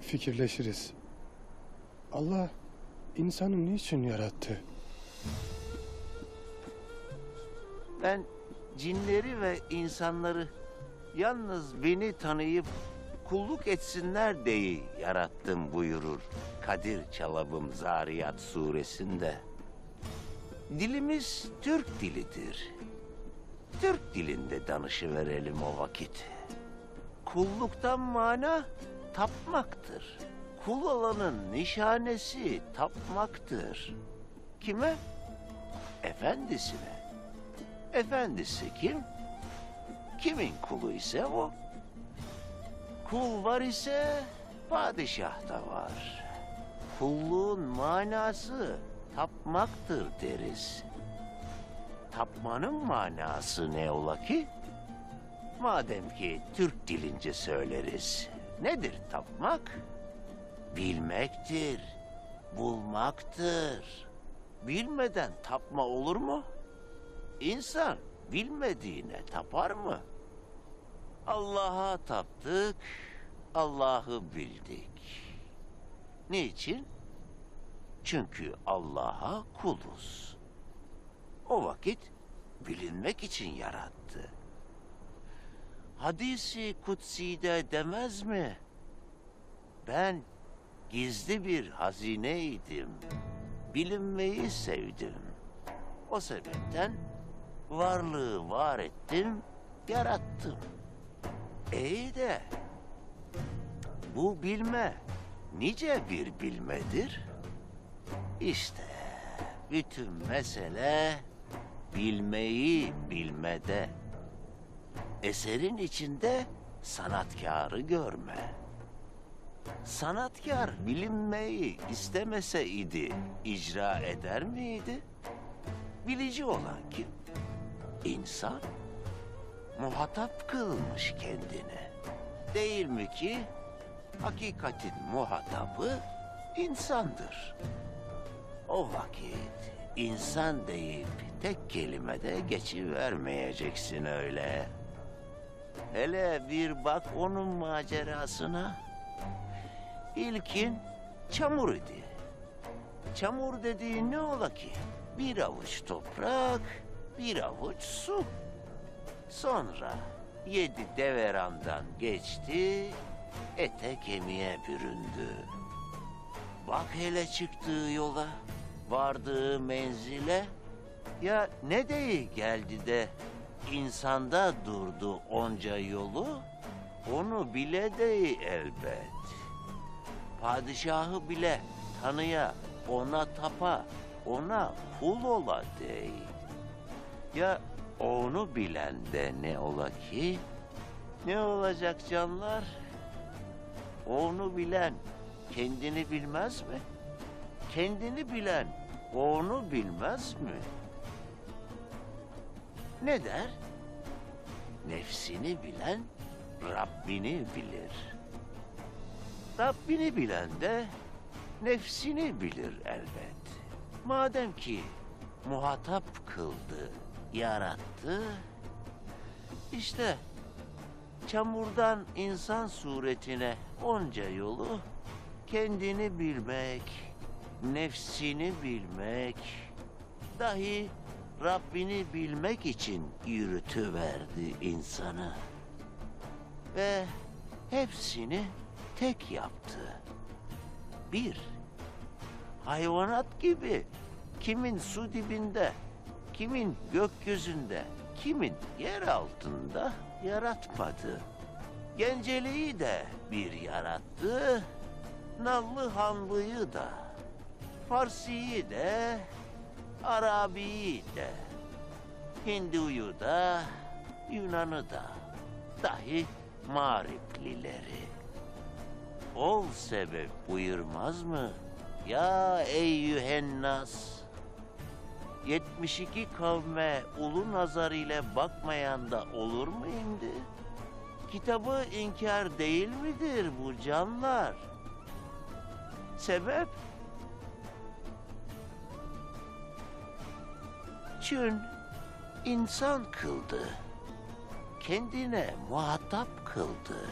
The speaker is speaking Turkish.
fikirleşiriz. Allah insanı niçin yarattı? Ben cinleri ve insanları yalnız beni tanıyıp kulluk etsinler diye yarattım buyurur Kadir Çalabım Zariyat suresinde. Dilimiz Türk dilidir. Türk dilinde danışıverelim o vakit. Kulluktan mana tapmaktır. Kul olanın nişanesi tapmaktır. Kime? Efendisine. Efendisi kim? Kimin kulu ise o. Kul var ise padişah da var. Kulluğun manası tapmaktır deriz. Tapmanın manası ne ola ki? Madem ki Türk dilince söyleriz. Nedir tapmak? Bilmektir, bulmaktır. Bilmeden tapma olur mu? İnsan bilmediğine tapar mı? Allah'a taptık, Allah'ı bildik. Niçin? Çünkü Allah'a kuluz. O vakit bilinmek için yarattı. Hadisi kutsi'de demez mi? Ben gizli bir hazineydim. Bilinmeyi sevdim. O sebepten varlığı var ettim, yarattım. İyi de bu bilme nice bir bilmedir? İşte bütün mesele bilmeyi bilmede. Eserin içinde sanatkarı görme. Sanatkar bilinmeyi istemeseydi icra eder miydi? Bilici olan kim? İnsan. Muhatap kılmış kendini. Değil mi ki hakikatin muhatabı insandır. O vakit insan deyip tek kelimede geçivermeyeceksin öyle. Hele bir bak onun macerasına. İlkin çamur idi. Çamur dediğin ne ola ki? Bir avuç toprak, bir avuç su. Sonra yedi deverandan geçti, ete kemiğe büründü. Bak hele çıktığı yola, vardığı menzile. Ya ne deyi geldi de insanda durdu onca yolu? Onu bile deyi elbet. Padişahı bile tanıya, ona tapa, ona kul ola dey. Ya onu bilen de ne ola ki? Ne olacak canlar? Onu bilen kendini bilmez mi? Kendini bilen onu bilmez mi? Ne der? Nefsini bilen Rabbini bilir. Rabbini bilen de nefsini bilir elbet. Madem ki muhatap kıldı, yarattı, işte çamurdan insan suretine onca yolu kendini bilmek, nefsini bilmek, dahi Rabbini bilmek için yürütüverdi insanı. Ve hepsini tek yaptı. Bir, hayvanat gibi kimin su dibinde, kimin gökyüzünde, kimin yer altında yaratmadı. Genceliği de bir yarattı, Nallı Hanlı'yı da, Farsi'yi de, Arabi'yi de, Hindu'yu da, Yunan'ı da, dahi Mağriplileri. Ol sebep buyurmaz mı? Ya eyyühennas. 72 kavme ulu nazar ile bakmayan da olur mu indi? Kitabı inkar değil midir bu canlar? Sebep? Çün insan kıldı. Kendine muhatap kıldı.